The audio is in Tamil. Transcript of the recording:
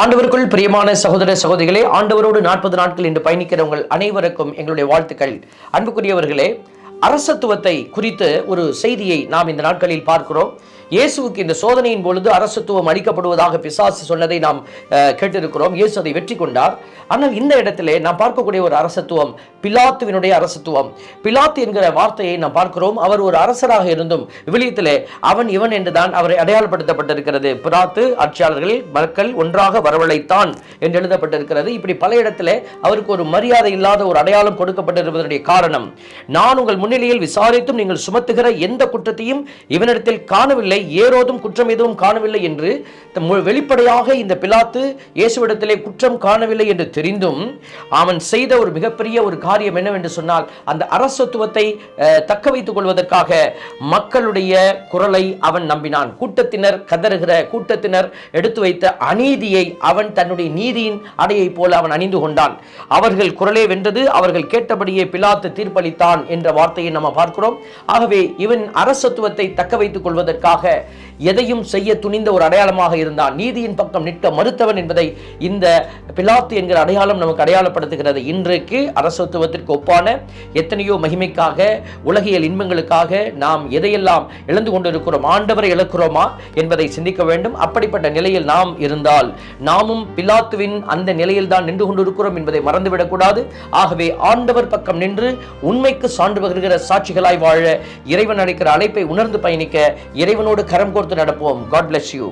ஆண்டவருக்குள் பிரியமான சகோதர சகோதரிகளே ஆண்டவரோடு நாற்பது நாட்கள் என்று பயணிக்கிற உங்கள் அனைவருக்கும் எங்களுடைய வாழ்த்துக்கள். அன்புக்குரியவர்களே அரசத்துவத்தை குறித்து ஒரு செய்தியை நாம் இந்த நாட்களில் பார்க்கிறோம். இயேசுவுக்கு இந்த சோதனையின் பொழுது அரசத்துவம் அளிக்கப்படுவதாக பிசாசு சொன்னதை நாம் கேட்டிருக்கிறோம். இயேசு அதை வெற்றி கொண்டார். ஆனால் இந்த இடத்திலே நாம் பார்க்கக்கூடிய ஒரு அரசத்துவம் பிலாத்துவினுடைய அரசத்துவம். பிலாத்து என்கிற வார்த்தையை நாம் பார்க்கிறோம். அவர் ஒரு அரசராக இருந்தும் விவிலியத்திலே அவன் இவன் என்றுதான் அவரை அடையாளப்படுத்தப்பட்டிருக்கிறது. பிலாத்து ஆட்சியாளர்கள் மக்கள் ஒன்றாக வரவழைத்தான் என்று எழுதப்பட்டிருக்கிறது. இப்படி பல இடத்திலே அவருக்கு ஒரு மரியாதை இல்லாத ஒரு அடையாளம் கொடுக்கப்பட்டிருப்பதனுடைய காரணம் நான் உங்கள் முன்னிலையில் விசாரித்தும் நீங்கள் சுமத்துகிற எந்த குற்றத்தையும் இவனிடத்தில் காணவில்லை ஏரோதும் குற்றம் எதுவும் காணவில்லை என்று வெளிப்படையாக இந்த பிலாத்து இயேசுவிடத்திலே குற்றம் காணவில்லை என்று தெரிந்தும் அவன் செய்த ஒரு மிகப்பெரிய ஒரு காரியம் என்னவென்று சொன்னால் அந்த அரசத்துவத்தை தக்க வைத்துக் கொள்வதற்காக மக்களுடைய குரலை அவன் நம்பினான். கூட்டத்தினர் கதறுகிற கூட்டத்தினர் எடுத்து வைத்த அநீதியை அவன் தன்னுடைய நீதியின் அடையை போல அவன் அணிந்து கொண்டான். அவர்கள் குரலே வென்றது அவர்கள் கேட்டபடியே பிலாத்து தீர்ப்பளித்தான் என்ற வார்த்தையை நம்ம பார்க்கிறோம். ஆகவே இவன் அரசத்துவத்தை தக்க வைத்துக் கொள்வதற்காக எதையும் செய்ய துணிந்த ஒரு அடையாளமாக இருந்தான். நீதியின் பக்கம் நிற்க மறுத்தவன் என்பதை இந்த பிலாத்து என்கிற அடையாளம் நமக்கு அடையாளப்படுத்துகிறது. இன்றைக்கு அரசத்துவத்திற்கு ஒப்பான எத்தனையோ மகிமைக்காக உலகியல் இன்பங்களுக்காக நாம் எதையெல்லாம் இழந்து கொண்டிருக்கிறோம் ஆண்டவரை இழக்கிறோமா என்பதை சிந்திக்க வேண்டும். அப்படிப்பட்ட நிலையில் நாம் இருந்தால் நாமும் பிலாத்துவின் அந்த நிலையில் தான் நின்று கொண்டிருக்கிறோம் என்பதை மறந்துவிடக்கூடாது ஆகவே ஆண்டவர் பக்கம் நின்று உண்மைக்கு சான்று பகிர்கிற சாட்சிகளாய் வாழ இறைவன் அளிக்கிற அழைப்பை உணர்ந்து பயணிக்க இறைவனோடு కరం కొడుతున్నాడు. పోమ్ గాడ్ బ్లెస్ యూ